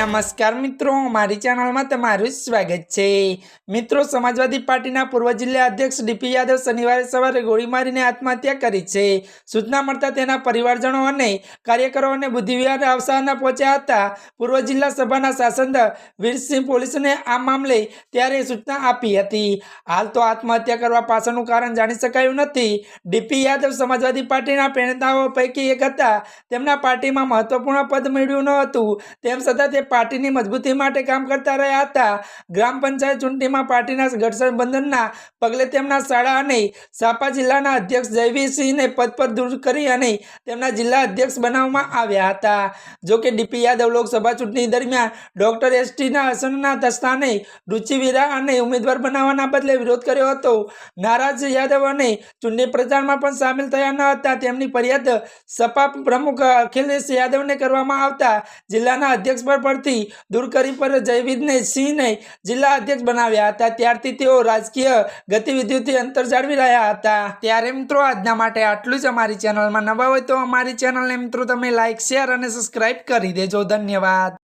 નમસ્કાર મિત્રો, મારી ચેનલમાં તમારું સ્વાગત છે. મિત્રો, સમાજવાદી પાર્ટીના પૂર્વ જિલ્લા અધ્યક્ષ ડીપી યાદવ શનિવારે સવારે ગોળી મારીને આત્મહત્યા કરી છે. સૂચના મળતા તેના પરિવારજનો અને કાર્યકરો અને બુદ્ધિવિહાર અવસાના પહોંચ્યા હતા. પૂર્વ જિલ્લા સભાના શાસન વીરસિંહ પોલીસને આ મામલે ત્યારે સૂચના આપી હતી. હાલ તો આત્મહત્યા કરવા પાછળનું કારણ જાણી શકાયું નથી. ડીપી યાદવ સમાજવાદી પાર્ટીના પ્રેરણાઓ પૈકી એક હતા. તેમના પાર્ટીમાં મહત્વપૂર્ણ પદ મેળવ્યું ન હતું. તેમ છતાં તે પાર્ટીની મજબૂતી માટે કામ કરતા રહ્યા હતા. ગ્રામ પંચાયત ચૂંટણીમાં પાર્ટીના ગઠબંધનના પગલે તેમના શાળા અને સાપા જિલ્લાના અધ્યક્ષ જયવીરસિંહને પદ પર દૂર કરી અને તેમના જિલ્લા અધ્યક્ષ બનાવવામાં આવ્યા હતા. જો કે ડીપી યાદવ લોકસભા ચૂંટણી દરમિયાન ડોક્ટર એસટીના હસનના સ્થાને રુચિવીરા અને ઉમેદવાર બનાવવાના બદલે વિરોધ કર્યો હતો. નારાજ યાદવ અને ચૂંટણી પ્રચારમાં પણ સામેલ થયા ન હતા. તેમની ફરિયાદ સપા પ્રમુખ અખિલેશ યાદવને કરવામાં આવતા જિલ્લાના અધ્યક્ષ પદ પરથી દૂર કરી પર જયવીરને સિંહને જિલ્લા અધ્યક્ષ બનાવ્યા હતા. ત્યારથી તેઓ રાજકીય ગતિવિધિઓથી અંતર જાળવી રહ્યા હતા. ત્યારે મિત્રો, આજના માટે આટલું જ અમારી ચેનલમાં નવા હોય તો અમારી ચેનલને મિત્રો, તમે લાઇક શેર અને સબસ્ક્રાઇબ કરી દેજો. ધન્યવાદ.